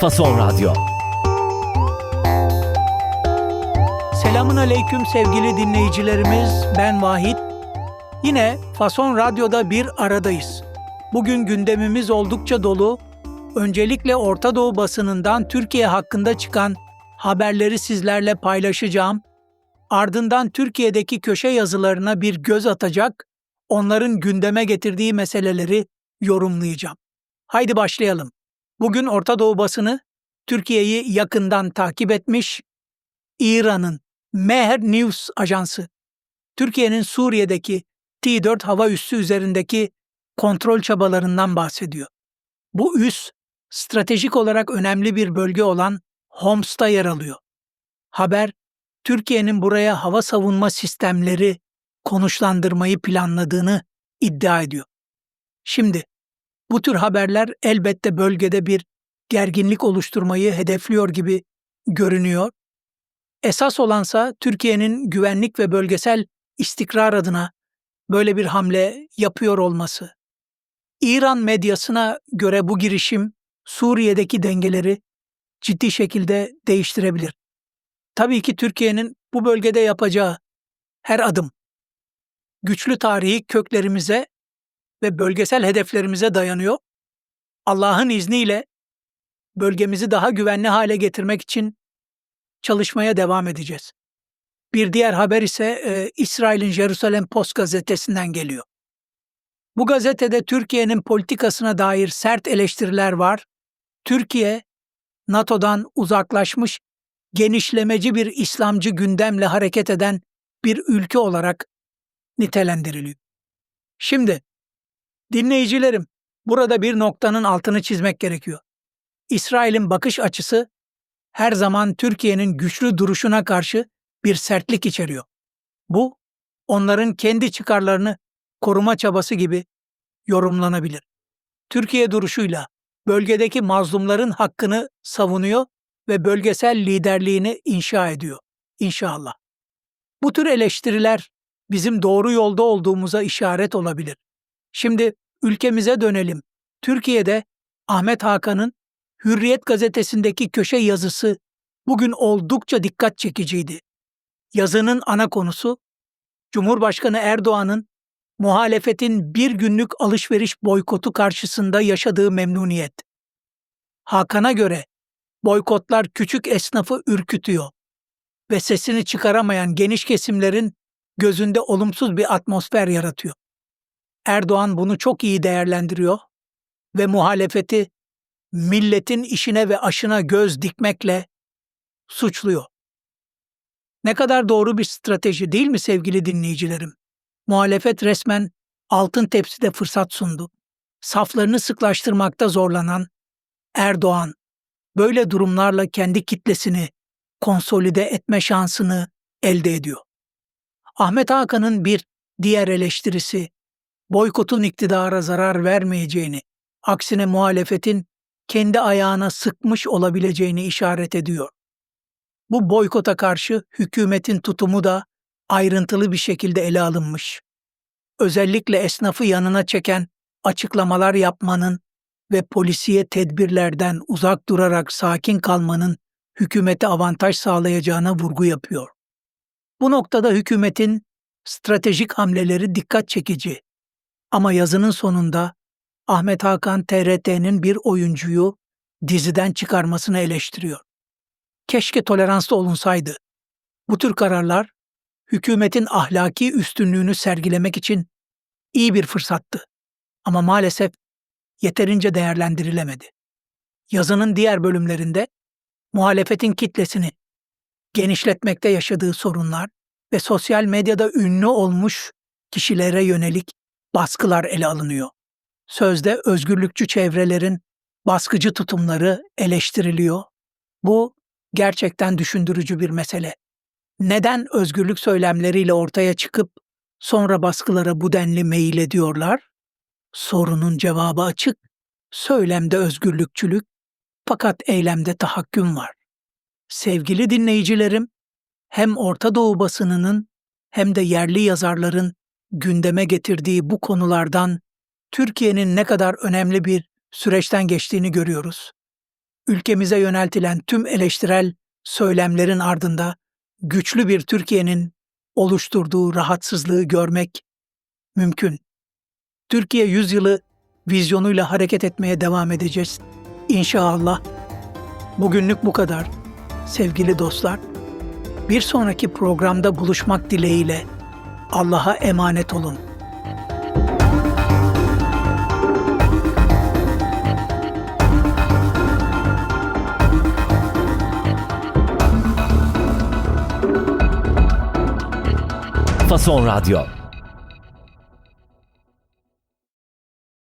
Fason Radyo. Selamun aleyküm sevgili dinleyicilerimiz. Ben Vahit. Yine Fason Radyo'da bir aradayız. Bugün gündemimiz oldukça dolu. Öncelikle Orta Doğu basınından Türkiye hakkında çıkan haberleri sizlerle paylaşacağım. Ardından Türkiye'deki köşe yazılarına bir göz atacak, onların gündeme getirdiği meseleleri yorumlayacağım. Haydi başlayalım. Bugün Orta Doğu basını Türkiye'yi yakından takip etmiş, İran'ın Mehr News ajansı, Türkiye'nin Suriye'deki T-4 hava üssü üzerindeki kontrol çabalarından bahsediyor. Bu üs, stratejik olarak önemli bir bölge olan Homs'ta yer alıyor. Haber, Türkiye'nin buraya hava savunma sistemleri konuşlandırmayı planladığını iddia ediyor. Şimdi, bu tür haberler elbette bölgede bir gerginlik oluşturmayı hedefliyor gibi görünüyor Esas olansa Türkiye'nin güvenlik ve bölgesel istikrar adına böyle bir hamle yapıyor olması. İran medyasına göre bu girişim Suriye'deki dengeleri ciddi şekilde değiştirebilir. Tabii ki Türkiye'nin bu bölgede yapacağı her adım güçlü tarihi köklerimize ve bölgesel hedeflerimize dayanıyor. Allah'ın izniyle bölgemizi daha güvenli hale getirmek için çalışmaya devam edeceğiz. Bir diğer haber ise e, İsrail'in Jerusalem Post gazetesinden geliyor. Bu gazetede Türkiye'nin politikasına dair sert eleştiriler var. Türkiye, NATO'dan uzaklaşmış, genişlemeci bir İslamcı gündemle hareket eden bir ülke olarak nitelendiriliyor. Şimdi, dinleyicilerim, burada bir noktanın altını çizmek gerekiyor. İsrail'in bakış açısı her zaman Türkiye'nin güçlü duruşuna karşı bir sertlik içeriyor. Bu, onların kendi çıkarlarını koruma çabası gibi yorumlanabilir. Türkiye duruşuyla bölgedeki mazlumların hakkını savunuyor ve bölgesel liderliğini inşa ediyor. İnşallah. Bu tür eleştiriler bizim doğru yolda olduğumuza işaret olabilir. Şimdi ülkemize dönelim. Türkiye'de Ahmet Hakan'ın Hürriyet gazetesindeki köşe yazısı bugün oldukça dikkat çekiciydi. Yazının ana konusu Cumhurbaşkanı Erdoğan'ın muhalefetin bir günlük alışveriş boykotu karşısında yaşadığı memnuniyet. Hakan'a göre boykotlar küçük esnafı ürkütüyor ve sesini çıkaramayan geniş kesimlerin gözünde olumsuz bir atmosfer yaratıyor. Erdoğan bunu çok iyi değerlendiriyor ve muhalefeti milletin işine ve aşına göz dikmekle suçluyor. Ne kadar doğru bir strateji değil mi sevgili dinleyicilerim? Muhalefet resmen altın tepside fırsat sundu. Saflarını sıklaştırmakta zorlanan Erdoğan böyle durumlarla kendi kitlesini konsolide etme şansını elde ediyor. Ahmet Hakan'ın bir diğer eleştirisi boykotun iktidara zarar vermeyeceğini, aksine muhalefetin kendi ayağına sıkmış olabileceğini işaret ediyor. Bu boykota karşı hükümetin tutumu da ayrıntılı bir şekilde ele alınmış. Özellikle esnafı yanına çeken açıklamalar yapmanın ve polisiye tedbirlerden uzak durarak sakin kalmanın hükümete avantaj sağlayacağına vurgu yapıyor. Bu noktada hükümetin stratejik hamleleri dikkat çekici. Ama yazının sonunda Ahmet Hakan TRT'nin bir oyuncuyu diziden çıkarmasını eleştiriyor. Keşke toleranslı olunsaydı. Bu tür kararlar hükümetin ahlaki üstünlüğünü sergilemek için iyi bir fırsattı. Ama maalesef yeterince değerlendirilemedi. Yazının diğer bölümlerinde muhalefetin kitlesini genişletmekte yaşadığı sorunlar ve sosyal medyada ünlü olmuş kişilere yönelik baskılar ele alınıyor sözde özgürlükçü çevrelerin baskıcı tutumları eleştiriliyor. Bu gerçekten düşündürücü bir mesele. Neden özgürlük söylemleriyle ortaya çıkıp sonra baskılara bu denli meyil ediyorlar? Sorunun cevabı açık. Söylemde özgürlükçülük fakat eylemde tahakküm var. Sevgili dinleyicilerim, hem Orta Doğu basınının hem de yerli yazarların gündeme getirdiği bu konulardan Türkiye'nin ne kadar önemli bir süreçten geçtiğini görüyoruz. ülkemize yöneltilen tüm eleştirel söylemlerin ardında güçlü bir Türkiye'nin oluşturduğu rahatsızlığı görmek mümkün. Türkiye yüzyılı vizyonuyla hareket etmeye devam edeceğiz. İnşallah. Bugünlük bu kadar. Sevgili dostlar, bir sonraki programda buluşmak dileğiyle Allah'a emanet olun. Fason Radyo